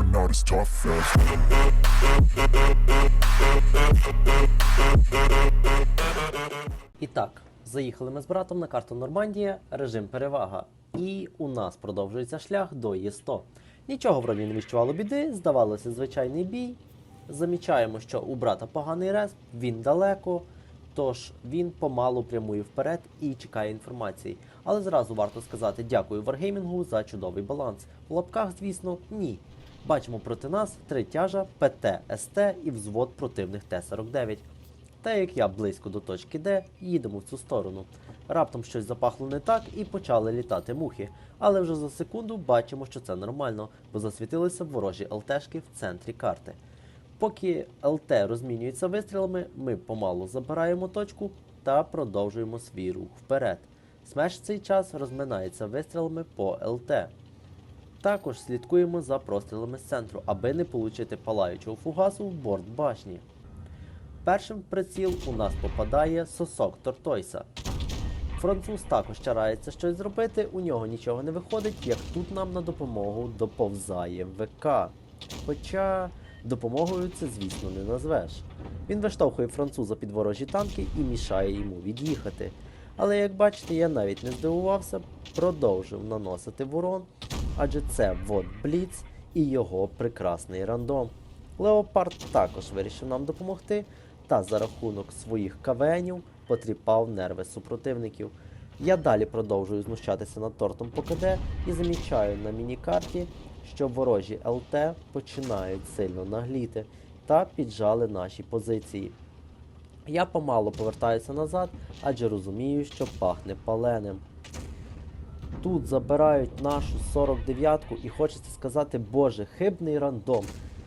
we're not as tough as. І так, заїхали ми з братом на карту Нормандія, режим перевага. І у нас продовжується шлях до Є100. Нічого вроді не відчувало біди, здавалося, звичайний бій. Замічаємо, що у брата поганий респ, він далеко, тож він помалу прямує вперед і чекає інформації. Але зразу варто сказати дякую Wargaming за чудовий баланс. В лапках, звісно, ні. Бачимо проти нас три тяжа, ПТ, СТ і взвод противних Т-49. Та як я близько до точки Д, їдемо в цю сторону. Раптом щось запахло не так і почали літати мухи. Але вже за секунду бачимо, що це нормально, бо засвітилися ворожі ЛТшки в центрі карти. Поки ЛТ розмінюється вистрілами, ми помалу забираємо точку та продовжуємо свій рух вперед. Смеш цей час розминається вистрілами по ЛТ. Також слідкуємо за прострілами з центру, аби не получити палаючого фугасу в борт башні. Першим в приціл у нас попадає сосок Тортойса. Француз також старається щось зробити, у нього нічого не виходить, як тут нам на допомогу доповзає ВК. Хоча допомогою це, звісно, не назвеш. Він виштовхує француза під ворожі танки і мішає йому від'їхати. Але як бачите, я навіть не здивувався, продовжив наносити ворон, адже це вод Бліц і його прекрасний рандом. Леопард також вирішив нам допомогти та за рахунок своїх кавенів потріпав нерви супротивників. Я далі продовжую знущатися над тортом по КД і замічаю на міні-карті, що ворожі ЛТ починають сильно нагліти та піджали наші позиції. Я помало повертаюся назад, адже розумію, що пахне паленим. Тут забирають нашу 49-ку і хочеться сказати, боже, хибний рандом.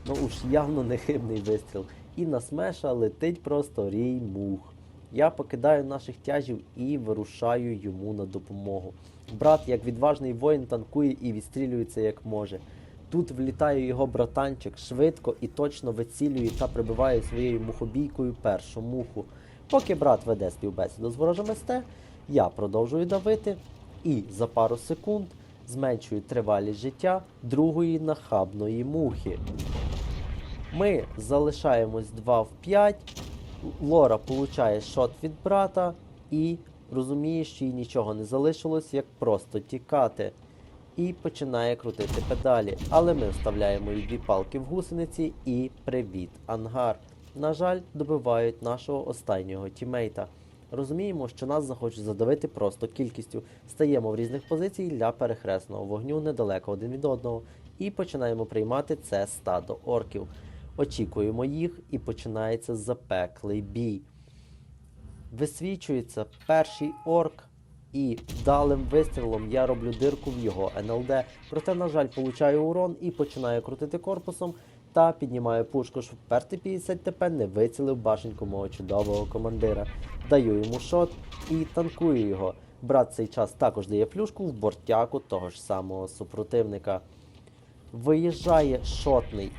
Ну уж явно не хибний вистріл. І на смеша летить просто рій мух. Я покидаю наших тяжів і вирушаю йому на допомогу. Брат, як відважний воїн, танкує і відстрілюється як може. Тут влітає його братанчик швидко і точно вицілює та прибиває своєю мухобійкою першу муху. Поки брат веде співбесіду з ворожим СТ, я продовжую давити і за пару секунд зменшую тривалість життя другої нахабної мухи. Ми залишаємось 2 в 5. Лора получає шот від брата і розуміє, що їй нічого не залишилось, як просто тікати. І починає крутити педалі. Але ми вставляємо їй дві палки в гусениці і привіт, ангар. На жаль, добивають нашого останнього тімейта. Розуміємо, що нас захочуть задавити просто кількістю. Стаємо в різних позицій для перехресного вогню недалеко один від одного і починаємо приймати це стадо орків. Очікуємо їх і починається запеклий бій. Висвічується перший орк, і вдалим вистрілом я роблю дирку в його НЛД. Проте, на жаль, получаю урон і починаю крутити корпусом та піднімаю пушку, щоб вперти 50 ТП не вицілив башеньку мого чудового командира. Даю йому шот і танкую його. Брат цей час також дає плюшку в бортяку того ж самого супротивника. Виїжджає шотний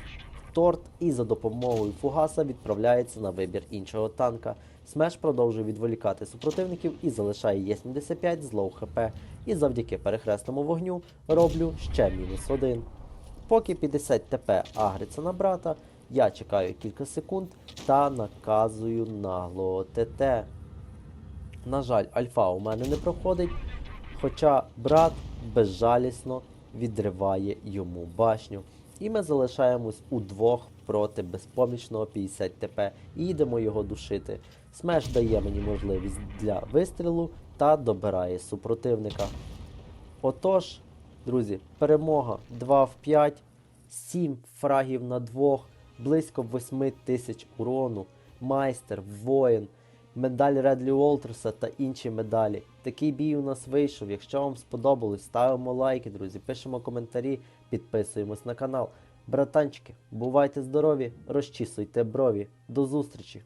торт і за допомогою фугаса відправляється на вибір іншого танка. Смеш продовжує відволікати супротивників і залишає Є-75 з лоу хп. І завдяки перехресному вогню роблю ще мінус один. Поки 50 ТП агриться на брата, я чекаю кілька секунд та наказую наглого ТТ. На жаль, альфа у мене не проходить, хоча брат безжалісно відриває йому башню. І ми залишаємось удвох проти безпомічного 50 ТП і йдемо його душити. Смеш дає мені можливість для вистрілу та добирає супротивника. Отож, друзі, перемога 2 в 5, 7 фрагів на двох, близько 8 тисяч урону, майстер, воїн, медаль Редлі Уолтерса та інші медалі. Такий бій у нас вийшов. Якщо вам сподобалось, ставимо лайки, друзі, пишемо коментарі, підписуємось на канал. Братанчики, бувайте здорові, розчісуйте брові. До зустрічі!